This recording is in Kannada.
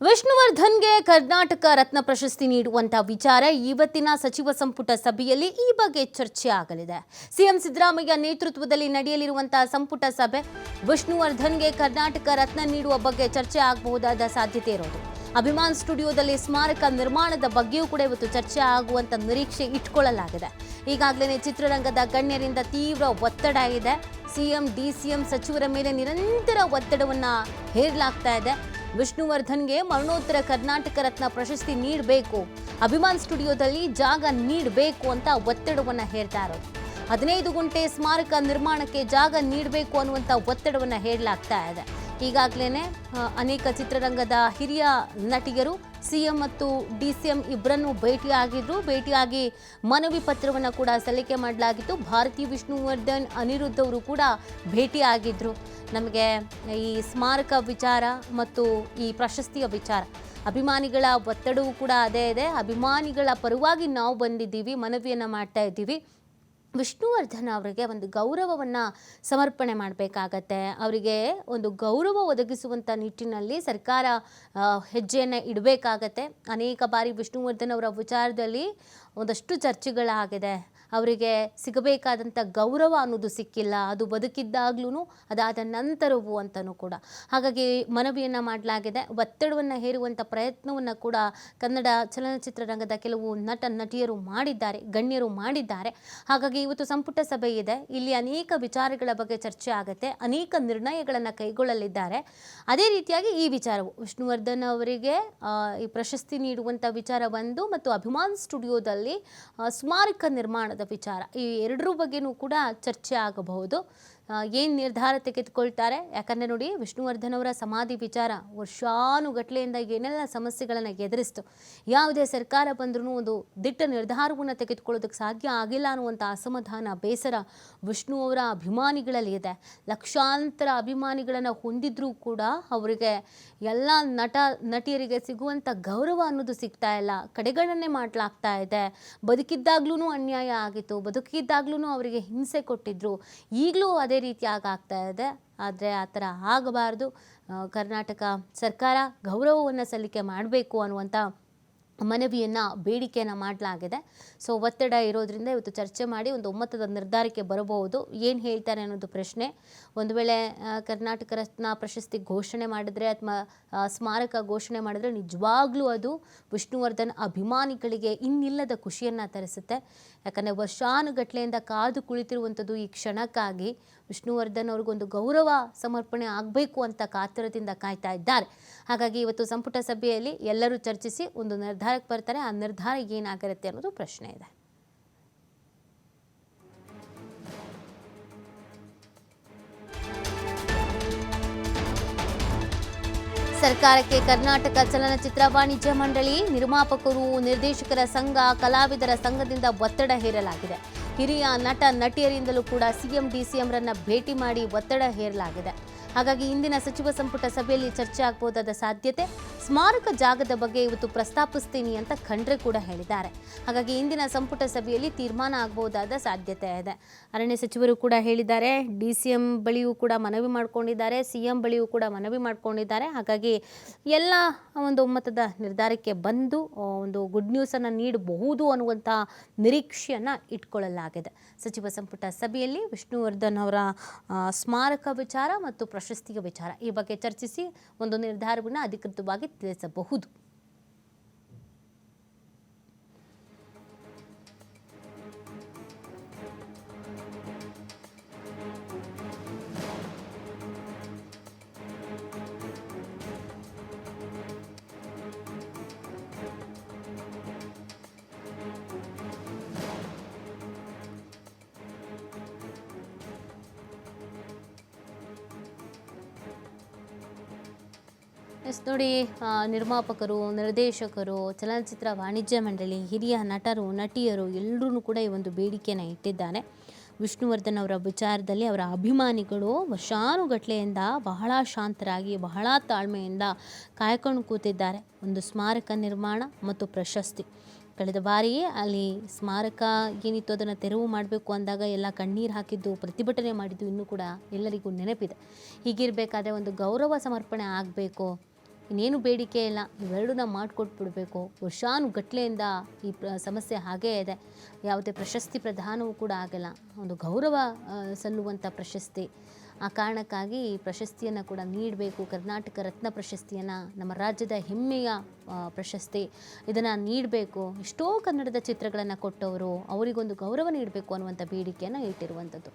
ವಿಷ್ಣುವರ್ಧನ್ಗೆ ಕರ್ನಾಟಕ ರತ್ನ ಪ್ರಶಸ್ತಿ ನೀಡುವಂತ ವಿಚಾರ ಇವತ್ತಿನ ಸಚಿವ ಸಂಪುಟ ಸಭೆಯಲ್ಲಿ ಈ ಬಗ್ಗೆ ಚರ್ಚೆ ಆಗಲಿದೆ. ಸಿಎಂ ಸಿದ್ದರಾಮಯ್ಯ ನೇತೃತ್ವದಲ್ಲಿ ನಡೆಯಲಿರುವಂತಹ ಸಂಪುಟ ಸಭೆ ವಿಷ್ಣುವರ್ಧನ್ಗೆ ಕರ್ನಾಟಕ ರತ್ನ ನೀಡುವ ಬಗ್ಗೆ ಚರ್ಚೆ ಆಗಬಹುದಾದ ಸಾಧ್ಯತೆ ಇರೋದು. ಅಭಿಮಾನ್ ಸ್ಟುಡಿಯೋದಲ್ಲಿ ಸ್ಮಾರಕ ನಿರ್ಮಾಣದ ಬಗ್ಗೆಯೂ ಕೂಡ ಇವತ್ತು ಚರ್ಚೆ ಆಗುವಂತ ನಿರೀಕ್ಷೆ ಇಟ್ಕೊಳ್ಳಲಾಗಿದೆ. ಈಗಾಗಲೇ ಚಿತ್ರರಂಗದ ಗಣ್ಯರಿಂದ ತೀವ್ರ ಒತ್ತಡ ಇದೆ. ಸಿಎಂ, ಡಿಸಿಎಂ ಸಚಿವರ ಮೇಲೆ ನಿರಂತರ ಒತ್ತಡವನ್ನ ಹೇರಲಾಗ್ತಾ ಇದೆ. ವಿಷ್ಣುವರ್ಧನ್ಗೆ ಮರಣೋತ್ತರ ಕರ್ನಾಟಕ ರತ್ನ ಪ್ರಶಸ್ತಿ ನೀಡಬೇಕು. ಅಭಿಮಾನ್ ಸ್ಟುಡಿಯೋದಲ್ಲಿ ಜಾಗ ನೀಡಬೇಕು ಅಂತ ಒತ್ತಡವನ್ನು ಹೇಳ್ತಾ ಇರೋದು. ಹದಿನೈದು ಗುಂಟೆ ಸ್ಮಾರಕ ನಿರ್ಮಾಣಕ್ಕೆ ಜಾಗ ನೀಡಬೇಕು ಅನ್ನುವಂಥ ಒತ್ತಡವನ್ನು ಹೇಳಲಾಗ್ತಾ ಇದೆ. ಈಗಾಗಲೇ ಅನೇಕ ಚಿತ್ರರಂಗದ ಹಿರಿಯ ನಟಿಯರು ಸಿಎಂ ಮತ್ತು ಡಿ ಸಿ ಎಂ ಇಬ್ಬರನ್ನು ಭೇಟಿಯಾಗಿದ್ದರು ಭೇಟಿಯಾಗಿ ಮನವಿ ಪತ್ರವನ್ನು ಕೂಡ ಸಲ್ಲಿಕೆ ಮಾಡಲಾಗಿತ್ತು. ಭಾರತಿ ವಿಷ್ಣುವರ್ಧನ್ ಅನಿರುದ್ಧ ಅವರು ಕೂಡ ಭೇಟಿಯಾಗಿದ್ದರು ನಮಗೆ ಈ ಸ್ಮಾರಕ ವಿಚಾರ ಮತ್ತು ಈ ಪ್ರಶಸ್ತಿಯ ವಿಚಾರ, ಅಭಿಮಾನಿಗಳ ಒತ್ತಡವೂ ಕೂಡ ಅದೇ ಇದೆ. ಅಭಿಮಾನಿಗಳ ಪರವಾಗಿ ನಾವು ಬಂದಿದ್ದೀವಿ, ಮನವಿಯನ್ನು ಮಾಡ್ತಾ ಇದ್ದೀವಿ. ವಿಷ್ಣುವರ್ಧನ್ ಅವರಿಗೆ ಒಂದು ಗೌರವವನ್ನು ಸಮರ್ಪಣೆ ಮಾಡಬೇಕಾಗತ್ತೆ. ಅವರಿಗೆ ಒಂದು ಗೌರವ ಒದಗಿಸುವಂಥ ನಿಟ್ಟಿನಲ್ಲಿ ಸರ್ಕಾರ ಹೆಜ್ಜೆಯನ್ನು ಇಡಬೇಕಾಗತ್ತೆ. ಅನೇಕ ಬಾರಿ ವಿಷ್ಣುವರ್ಧನ್ ಅವರ ವಿಚಾರದಲ್ಲಿ ಒಂದಷ್ಟು ಚರ್ಚೆಗಳಾಗಿದೆ. ಅವರಿಗೆ ಸಿಗಬೇಕಾದಂಥ ಗೌರವ ಅನ್ನೋದು ಸಿಕ್ಕಿಲ್ಲ. ಅದು ಬದುಕಿದ್ದಾಗ್ಲೂ ಅದಾದ ನಂತರವೂ ಅಂತಲೂ ಕೂಡ. ಹಾಗಾಗಿ ಮನವಿಯನ್ನು ಮಾಡಲಾಗಿದೆ. ಒತ್ತಡವನ್ನು ಹೇರುವಂಥ ಪ್ರಯತ್ನವನ್ನು ಕೂಡ ಕನ್ನಡ ಚಲನಚಿತ್ರರಂಗದ ಕೆಲವು ನಟ, ನಟಿಯರು ಮಾಡಿದ್ದಾರೆ, ಗಣ್ಯರು ಮಾಡಿದ್ದಾರೆ. ಹಾಗಾಗಿ ಇವತ್ತು ಸಂಪುಟ ಸಭೆ ಇದೆ. ಇಲ್ಲಿ ಅನೇಕ ವಿಚಾರಗಳ ಬಗ್ಗೆ ಚರ್ಚೆ ಆಗುತ್ತೆ. ಅನೇಕ ನಿರ್ಣಯಗಳನ್ನು ಕೈಗೊಳ್ಳಲಿದ್ದಾರೆ. ಅದೇ ರೀತಿಯಾಗಿ ಈ ವಿಚಾರವು ವಿಷ್ಣುವರ್ಧನ್ ಅವರಿಗೆ ಈ ಪ್ರಶಸ್ತಿ ನೀಡುವಂಥ ವಿಚಾರ ಬಂದು ಮತ್ತು ಅಭಿಮಾನ್ ಸ್ಟುಡಿಯೋದಲ್ಲಿ ಸ್ಮಾರಕ ಸ್ಮಾರಕ ನಿರ್ಮಾಣದ ವಿಚಾರ. ಈ ಎರಡರ ಬಗ್ಗೆನೂ ಕೂಡ ಚರ್ಚೆ ಆಗಬಹುದು. ಏನು ನಿರ್ಧಾರ ತೆಗೆದುಕೊಳ್ತಾರೆ? ಯಾಕಂದರೆ ನೋಡಿ ವಿಷ್ಣುವರ್ಧನ್ ಅವರ ಸಮಾಧಿ ವಿಚಾರ ವರ್ಷಾನುಗಟ್ಲೆಯಿಂದ ಏನೆಲ್ಲ ಸಮಸ್ಯೆಗಳನ್ನು ಎದುರಿಸ್ತು, ಯಾವುದೇ ಸರ್ಕಾರ ಬಂದ್ರೂ ಒಂದು ದಿಟ್ಟ ನಿರ್ಧಾರವನ್ನು ತೆಗೆದುಕೊಳ್ಳೋದಕ್ಕೆ ಸಾಧ್ಯ ಆಗಿಲ್ಲ ಅನ್ನುವಂಥ ಅಸಮಾಧಾನ, ಬೇಸರ ವಿಷ್ಣು ಅವರ ಅಭಿಮಾನಿಗಳಲ್ಲಿ ಇದೆ. ಲಕ್ಷಾಂತರ ಅಭಿಮಾನಿಗಳನ್ನು ಹೊಂದಿದ್ರೂ ಕೂಡ ಅವರಿಗೆ ಎಲ್ಲ ನಟ, ನಟಿಯರಿಗೆ ಸಿಗುವಂಥ ಗೌರವ ಅನ್ನೋದು ಸಿಗ್ತಾ ಇಲ್ಲ. ಕಡೆಗಣನೆ ಮಾಡಲಾಗ್ತಾ ಇದೆ. ಬದುಕಿದ್ದಾಗ್ಲೂ ಅನ್ಯಾಯ ಆಗಿತ್ತು. ಬದುಕಿದ್ದಾಗ್ಲೂ ಅವರಿಗೆ ಹಿಂಸೆ ಕೊಟ್ಟಿದ್ರು. ಈಗಲೂ ಅದೇ ರೀತಿಯಾಗಿ ಆಗ್ತಾ ಇದೆ, ಆದರೆ ಆ ಥರ ಆಗಬಾರ್ದು. ಕರ್ನಾಟಕ ಸರ್ಕಾರ ಗೌರವವನ್ನು ಸಲ್ಲಿಕೆ ಮಾಡಬೇಕು ಅನ್ನುವಂಥ ಮನವಿಯನ್ನು, ಬೇಡಿಕೆಯನ್ನು ಮಾಡಲಾಗಿದೆ. ಸೊ, ಒತ್ತಡ ಇರೋದ್ರಿಂದ ಇವತ್ತು ಚರ್ಚೆ ಮಾಡಿ ಒಂದು ಒಮ್ಮತದ ನಿರ್ಧಾರಕ್ಕೆ ಬರಬಹುದು. ಏನು ಹೇಳ್ತಾರೆ ಅನ್ನೋದು ಪ್ರಶ್ನೆ. ಒಂದು ವೇಳೆ ಕರ್ನಾಟಕ ರತ್ನ ಪ್ರಶಸ್ತಿ ಘೋಷಣೆ ಮಾಡಿದರೆ ಅಥವಾ ಸ್ಮಾರಕ ಘೋಷಣೆ ಮಾಡಿದರೆ ನಿಜವಾಗ್ಲೂ ಅದು ವಿಷ್ಣುವರ್ಧನ್ ಅಭಿಮಾನಿಗಳಿಗೆ ಇನ್ನಿಲ್ಲದ ಖುಷಿಯನ್ನು ತರಿಸುತ್ತೆ. ಯಾಕಂದರೆ ವರ್ಷಾನುಗಟ್ಲೆಯಿಂದ ಕಾದು ಕುಳಿತಿರುವಂಥದ್ದು ಈ ಕ್ಷಣಕ್ಕಾಗಿ. ವಿಷ್ಣುವರ್ಧನ್ ಅವ್ರಿಗೊಂದು ಗೌರವ ಸಮರ್ಪಣೆ ಆಗಬೇಕು ಅಂತ ಕಾತರದಿಂದ ಕಾಯ್ತಾ ಇದ್ದಾರೆ. ಹಾಗಾಗಿ ಇವತ್ತು ಸಂಪುಟ ಸಭೆಯಲ್ಲಿ ಎಲ್ಲರೂ ಚರ್ಚಿಸಿ ಒಂದು ನಿರ್ಧಾರಕ್ಕೆ ಬರ್ತಾರೆ. ಆ ನಿರ್ಧಾರ ಏನಾಗಿರುತ್ತೆ ಅನ್ನೋದು ಪ್ರಶ್ನೆ ಇದೆ. ಸರ್ಕಾರಕ್ಕೆ ಕರ್ನಾಟಕ ಚಲನಚಿತ್ರ ವಾಣಿಜ್ಯ ಮಂಡಳಿ ನಿರ್ಮಾಪಕರು, ನಿರ್ದೇಶಕರ ಸಂಘ, ಕಲಾವಿದರ ಸಂಘದಿಂದ ಒತ್ತಡ ಹೇರಲಾಗಿದೆ. ಹಿರಿಯ ನಟ ನಟಿಯರಿಂದಲೂ ಕೂಡ ಸಿಎಂ, ಡಿಸಿಎಂರನ್ನ ಭೇಟಿ ಮಾಡಿ ಒತ್ತಡ ಹೇರಲಾಗಿದೆ. ಹಾಗಾಗಿ ಇಂದಿನ ಸಚಿವ ಸಂಪುಟ ಸಭೆಯಲ್ಲಿ ಚರ್ಚೆ ಆಗಬಹುದಾದ ಸಾಧ್ಯತೆ ಸ್ಮಾರಕ ಜಾಗದ ಬಗ್ಗೆ ಇವತ್ತು ಪ್ರಸ್ತಾಪಿಸ್ತೀನಿ ಅಂತ ಖಂಡ್ರೆ ಕೂಡ ಹೇಳಿದ್ದಾರೆ. ಹಾಗಾಗಿ ಇಂದಿನ ಸಂಪುಟ ಸಭೆಯಲ್ಲಿ ತೀರ್ಮಾನ ಆಗಬಹುದಾದ ಸಾಧ್ಯತೆ ಇದೆ. ಅರಣ್ಯ ಸಚಿವರು ಕೂಡ ಹೇಳಿದ್ದಾರೆ, ಡಿ ಸಿ ಎಂ ಬಳಿಯೂ ಕೂಡ ಮನವಿ ಮಾಡಿಕೊಂಡಿದ್ದಾರೆ, ಸಿ ಎಂ ಬಳಿಯೂ ಕೂಡ ಮನವಿ ಮಾಡಿಕೊಂಡಿದ್ದಾರೆ. ಹಾಗಾಗಿ ಎಲ್ಲ ಒಂದು ಒಮ್ಮತದ ನಿರ್ಧಾರಕ್ಕೆ ಬಂದು ಒಂದು ಗುಡ್ ನ್ಯೂಸನ್ನು ನೀಡಬಹುದು ಅನ್ನುವಂಥ ನಿರೀಕ್ಷೆಯನ್ನು ಇಟ್ಕೊಳ್ಳಲಾಗಿದೆ. ಸಚಿವ ಸಂಪುಟ ಸಭೆಯಲ್ಲಿ ವಿಷ್ಣುವರ್ಧನ್ ಅವರ ಸ್ಮಾರಕ ವಿಚಾರ ಮತ್ತು ಪ್ರಶಸ್ತಿಯ ವಿಚಾರ ಈ ಬಗ್ಗೆ ಚರ್ಚಿಸಿ ಒಂದು ನಿರ್ಧಾರವನ್ನು ಅಧಿಕೃತವಾಗಿ ತಿಳಿಸಬಹುದು ಎಸ್, ನೋಡಿ ನಿರ್ಮಾಪಕರು, ನಿರ್ದೇಶಕರು, ಚಲನಚಿತ್ರ ವಾಣಿಜ್ಯ ಮಂಡಳಿ, ಹಿರಿಯ ನಟರು, ನಟಿಯರು ಎಲ್ಲರೂ ಕೂಡ ಈ ಒಂದು ಬೇಡಿಕೆಯನ್ನು ಇಟ್ಟಿದ್ದಾರೆ. ವಿಷ್ಣುವರ್ಧನ್ ಅವರ ವಿಚಾರದಲ್ಲಿ ಅವರ ಅಭಿಮಾನಿಗಳು ವರ್ಷಾನುಗಟ್ಲೆಯಿಂದ ಬಹಳ ಶಾಂತರಾಗಿ, ಬಹಳ ತಾಳ್ಮೆಯಿಂದ ಕಾಯ್ಕೊಂಡು ಕೂತಿದ್ದಾರೆ. ಒಂದು ಸ್ಮಾರಕ ನಿರ್ಮಾಣ ಮತ್ತು ಪ್ರಶಸ್ತಿ. ಕಳೆದ ಬಾರಿ ಅಲ್ಲಿ ಸ್ಮಾರಕ ಏನಿತ್ತು ಅದನ್ನು ತೆರವು ಮಾಡಬೇಕು ಅಂದಾಗ ಎಲ್ಲ ಕಣ್ಣೀರು ಹಾಕಿದ್ದು, ಪ್ರತಿಭಟನೆ ಮಾಡಿದ್ದು ಇನ್ನೂ ಕೂಡ ಎಲ್ಲರಿಗೂ ನೆನಪಿದೆ. ಹೀಗಿರಬೇಕಾದ್ರೆ ಒಂದು ಗೌರವ ಸಮರ್ಪಣೆ ಆಗಬೇಕು. ಇನ್ನೇನು ಬೇಡಿಕೆ ಇಲ್ಲ. ಇವೆರಡನ್ನ ಮಾಡಿಕೊಟ್ಬಿಡ್ಬೇಕು. ವರ್ಷಾನುಗಟ್ಲೆಯಿಂದ ಈ ಪ್ರ, ಸಮಸ್ಯೆ ಹಾಗೇ ಇದೆ. ಯಾವುದೇ ಪ್ರಶಸ್ತಿ ಪ್ರದಾನವೂ ಕೂಡ ಆಗಲ್ಲ. ಒಂದು ಗೌರವ ಸಲ್ಲುವಂಥ ಪ್ರಶಸ್ತಿ. ಆ ಕಾರಣಕ್ಕಾಗಿ ಈ ಪ್ರಶಸ್ತಿಯನ್ನು ಕೂಡ ನೀಡಬೇಕು. ಕರ್ನಾಟಕ ರತ್ನ ಪ್ರಶಸ್ತಿಯನ್ನು ನಮ್ಮ ರಾಜ್ಯದ ಹೆಮ್ಮೆಯ ಪ್ರಶಸ್ತಿ. ಇದನ್ನು ನೀಡಬೇಕು. ಎಷ್ಟೋ ಕನ್ನಡದ ಚಿತ್ರಗಳನ್ನು ಕೊಟ್ಟವರು ಅವರಿಗೊಂದು ಗೌರವ ನೀಡಬೇಕು ಅನ್ನುವಂಥ ಬೇಡಿಕೆಯನ್ನು ಇಟ್ಟಿರುವಂಥದ್ದು